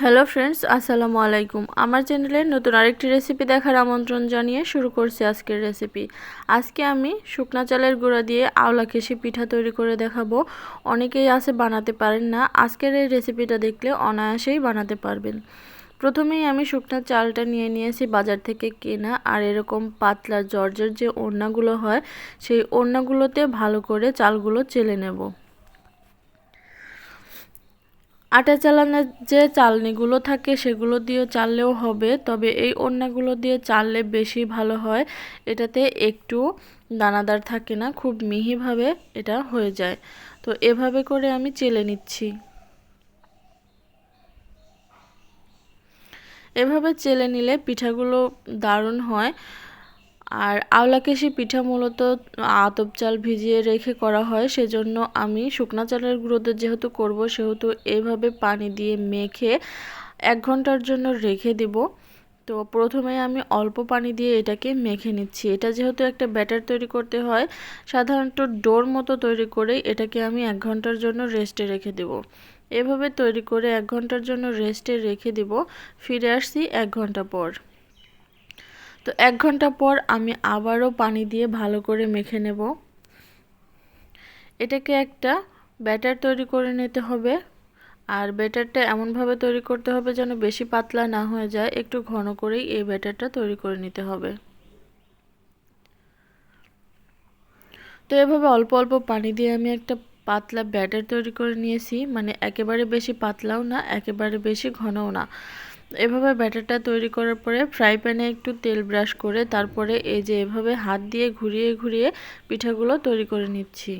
Hello friends আসসালামু আলাইকুম। আমার চ্যানেলে নতুন আরেকটি রেসিপি দেখার আমন্ত্রণ জানিয়ে শুরু করছি আজকের রেসিপি আজকে আমি শুকনা চালের গুঁড়া দিয়ে আওলা কেশি পিঠা তৈরি করে দেখাবো। অনেকেই আছে বানাতে পারেন না, আজকের এই রেসিপিটা দেখলে অনায়াসেই বানাতে পারবেন। প্রথমেই আমি শুকনা চালটা নিয়ে নিয়েছি বাজার থেকে কেনা, আর এরকম পাতলা জর্জের যে ওড়নাগুলো হয়, সেই ওড়নাগুলোতে ভালো করে চালগুলো চেলে নেব। আটা চালানোর যে চালনিগুলো থাকে সেগুলো দিয়ে চাললেও হবে, তবে এই ওড়নাগুলো দিয়ে চাললে বেশি ভালো হয়। এটাতে একটু দানাদার থাকে না, খুব মিহিভাবে এটা হয়ে যায়। তো এভাবে করে আমি চেলে নিচ্ছি। এভাবে চেলে নিলে পিঠাগুলো দারুণ হয়। আর আওলা কেশি পিঠা মূলত আতপ চাল ভিজিয়ে রেখে করা হয়। সেজন্য আমি শুকনা চালের গুঁড়োতে যেহেতু করব, সেহেতু এইভাবে পানি দিয়ে মেখে এক ঘণ্টার জন্য রেখে দেব। তো প্রথমে আমি অল্প পানি দিয়ে এটাকে মেখে নিচ্ছি। এটা যেহেতু একটা ব্যাটার তৈরি করতে হয়, সাধারণত ডোর মতো তৈরি করে এটাকে আমি এক ঘণ্টার জন্য রেস্টে রেখে দেব। এভাবে তৈরি করে এক ঘণ্টার জন্য রেস্টে রেখে দেব। ফিরে আসছি এক ঘণ্টা পর। তো এক ঘণ্টা পর আমি আবারও পানি দিয়ে ভালো করে মেখে নেব। এটাকে একটা ব্যাটার তৈরি করে নিতে হবে। আর ব্যাটারটা এমনভাবে তৈরি করতে হবে যেন বেশি পাতলা না হয়ে যায়। একটু ঘন করেই এই ব্যাটারটা তৈরি করে নিতে হবে। তো এভাবে অল্প অল্প পানি দিয়ে আমি একটা পাতলা ব্যাটার তৈরি করে নিয়েছি। মানে একেবারে বেশি পাতলাও না, একেবারে বেশি ঘনও না। এভাবে ব্যাটারটা তৈরি করার পরে ফ্রাই প্যানে একটু তেল ব্রাশ করে তারপরে এই যে এভাবে হাত দিয়ে ঘুরিয়ে ঘুরিয়ে পিঠাগুলো তৈরি করে নিচ্ছি।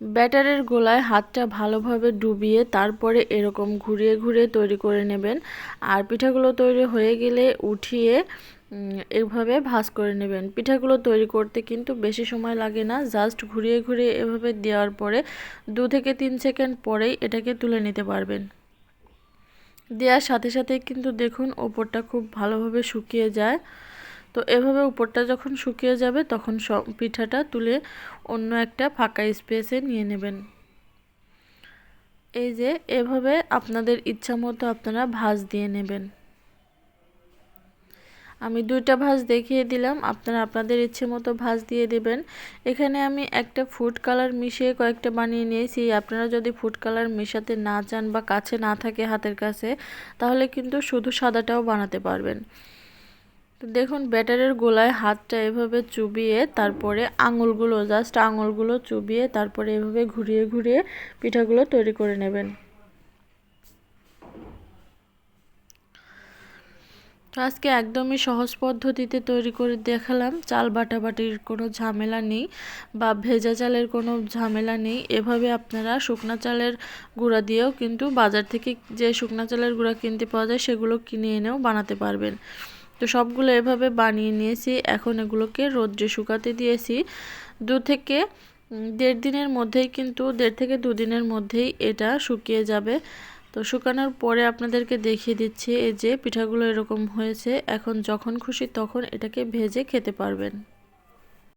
ব্যাটারের গোলায় হাতটা ভালোভাবে ডুবিয়ে তারপরে এরকম ঘুরিয়ে ঘুরিয়ে তৈরি করে নেবেন। আর পিঠাগুলো তৈরি হয়ে গেলে উঠিয়ে এভাবে ভাজ করে নেবেন। পিঠাগুলো তৈরি করতে কিন্তু বেশি সময় লাগে না। জাস্ট ঘুরিয়ে ঘুরিয়ে এভাবে দেওয়ার পরে দু থেকে তিন সেকেন্ড পরেই এটাকে তুলে নিতে পারবেন। দেওয়ার সাথে সাথে কিন্তু দেখুন ওপরটা খুব ভালোভাবে শুকিয়ে যায়। তো এভাবে উপরটা যখন শুকিয়ে যাবে, তখন সব পিঠাটা তুলে অন্য একটা ফাঁকা স্পেসে নিয়ে নেবেন। এই যে এভাবে আপনাদের ইচ্ছা মতো আপনারা ভাজ দিয়ে নেবেন। আমি দুইটা ভাজ দেখিয়ে দিলাম। আপনারা আপনাদের ইচ্ছে মতো ভাজ দিয়ে দেবেন। এখানে আমি একটা ফুড কালার মিশিয়ে কয়েকটা বানিয়ে নিয়েছি। আপনারা যদি ফুড কালার মেশাতে না চান বা কাছে না থাকে হাতের কাছে, তাহলে কিন্তু শুধু সাদাটাও বানাতে পারবেন। তো দেখুন, ব্যাটারের গোলায় হাতটা এভাবে চুবিয়ে তারপরে আঙুলগুলো, জাস্ট আঙুলগুলো চুবিয়ে তারপরে এভাবে ঘুরিয়ে ঘুরিয়ে পিঠাগুলো তৈরি করে নেবেন। তো আজকে একদমই সহজ পদ্ধতিতে তৈরি করে দেখালাম। চাল বাটাবাটির কোনো ঝামেলা নেই বা ভেজা চালের কোনো ঝামেলা নেই। এভাবে আপনারা শুকনা চালের গুঁড়া দিয়েও কিন্তু বাজার থেকে যে শুকনা চালের গুঁড়া কিনতে পাওয়া যায়, সেগুলো কিনে এনেও বানাতে পারবেন। তো সবগুলো এভাবে বানিয়ে নিয়েছি। এখন এগুলোকে রোদ্রে শুকাতে দিয়েছি। দু থেকে দেড় দিনের মধ্যেই কিন্তু, দেড় থেকে দুদিনের মধ্যেই এটা শুকিয়ে যাবে। তো শুকানোর পরে আপনাদেরকে দেখিয়ে দিচ্ছি এই যে পিঠাগুলো এরকম হয়েছে। এখন যখন খুশি তখন এটাকে ভেজে খেতে পারবেন।